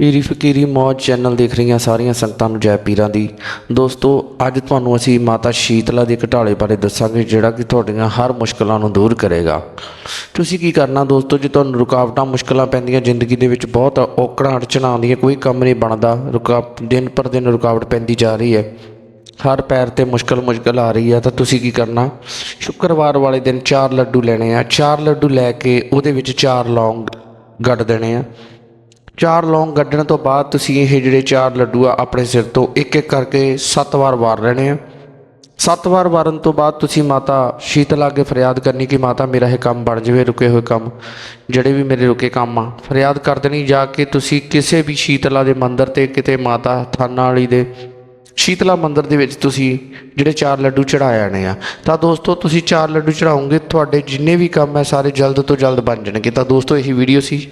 ਪੀਰੀ ਫਕੀਰੀ ਮੌਜ ਚੈਨਲ ਦੇਖ ਰਹੀਆਂ ਸਾਰੀਆਂ ਸੰਗਤਾਂ ਨੂੰ ਜੈ ਪੀਰਾਂ ਦੀ। ਦੋਸਤੋ, ਅੱਜ ਤੁਹਾਨੂੰ ਅਸੀਂ ਮਾਤਾ ਸ਼ੀਤਲਾ ਦੇ ਘਟਾਲੇ ਬਾਰੇ ਦੱਸਾਂਗੇ, ਜਿਹੜਾ ਕਿ ਤੁਹਾਡੀਆਂ ਹਰ ਮੁਸ਼ਕਲਾਂ ਨੂੰ ਦੂਰ ਕਰੇਗਾ। ਤੁਸੀਂ ਕੀ ਕਰਨਾ ਦੋਸਤੋ, ਜੇ ਤੁਹਾਨੂੰ ਰੁਕਾਵਟਾਂ, ਮੁਸ਼ਕਲਾਂ ਪੈਂਦੀਆਂ, ਜ਼ਿੰਦਗੀ ਦੇ ਵਿੱਚ ਬਹੁਤ ਔਕੜਾਂ, ਅੜਚਣਾਂ ਆਉਂਦੀਆਂ, ਕੋਈ ਕੰਮ ਨਹੀਂ ਬਣਦਾ ਰੁਕਾਵਟ ਦਿਨ ਪਰ ਦਿਨ ਰੁਕਾਵਟ ਪੈਂਦੀ ਜਾ ਰਹੀ ਹੈ। ਹਰ ਪੈਰ ਤੇ ਮੁਸ਼ਕਲ ਮੁਸ਼ਕਲ ਆ ਰਹੀ ਹੈ, ਤਾਂ ਤੁਸੀਂ ਕੀ ਕਰਨਾ? ਸ਼ੁੱਕਰਵਾਰ ਵਾਲੇ ਦਿਨ ਚਾਰ ਲੱਡੂ ਲੈਣੇ ਆ। ਚਾਰ ਲੱਡੂ ਲੈ ਕੇ ਉਹਦੇ ਵਿੱਚ ਚਾਰ ਲੌਂਗ ਗੱਡ ਦੇਣੇ ਆ। ਚਾਰ ਲੌਂਗ ਗੱਡਣ ਤੋਂ ਬਾਅਦ ਤੁਸੀਂ ਇਹ ਜਿਹੜੇ ਚਾਰ ਲੱਡੂ ਆ ਆਪਣੇ ਸਿਰ ਤੋਂ ਇੱਕ ਇੱਕ ਕਰਕੇ ਸੱਤ ਵਾਰ ਵਾਰ ਲੈਣੇ ਆ। ਸੱਤ ਵਾਰ ਵਾਰਨ ਤੋਂ ਬਾਅਦ ਤੁਸੀਂ ਮਾਤਾ ਸ਼ੀਤਲਾ ਅੱਗੇ ਫਰਿਆਦ ਕਰਨੀ ਕਿ ਮਾਤਾ ਮੇਰਾ ਇਹ ਕੰਮ ਬਣ ਜਾਵੇ, ਰੁਕੇ ਹੋਏ ਕੰਮ, ਜਿਹੜੇ ਵੀ ਮੇਰੇ ਰੁਕੇ ਕੰਮ ਆ, ਫਰਿਆਦ ਕਰ ਦੇਣੀ ਜਾ ਕੇ ਤੁਸੀਂ ਕਿਸੇ ਵੀ ਸ਼ੀਤਲਾ ਦੇ ਮੰਦਿਰ ਤੇ ਕਿਤੇ ਮਾਤਾ ਥਾਨਾ ਵਾਲੀ ਦੇ ਸ਼ੀਤਲਾ ਮੰਦਿਰ ਦੇ ਵਿੱਚ ਤੁਸੀਂ ਜਿਹੜੇ ਚਾਰ ਲੱਡੂ ਚੜਾਏ ਆਣੇ ਆ। ਤਾਂ ਦੋਸਤੋ, ਤੁਸੀਂ ਚਾਰ ਲੱਡੂ ਚੜਾਉਂਗੇ ਤੁਹਾਡੇ ਜਿੰਨੇ ਵੀ ਕੰਮ ਹੈ ਸਾਰੇ ਜਲਦ ਤੋਂ ਜਲਦ ਬਣ ਜਾਣਗੇ। ਤਾਂ ਦੋਸਤੋ, ਇਹੀ ਵੀਡੀਓ ਸੀ।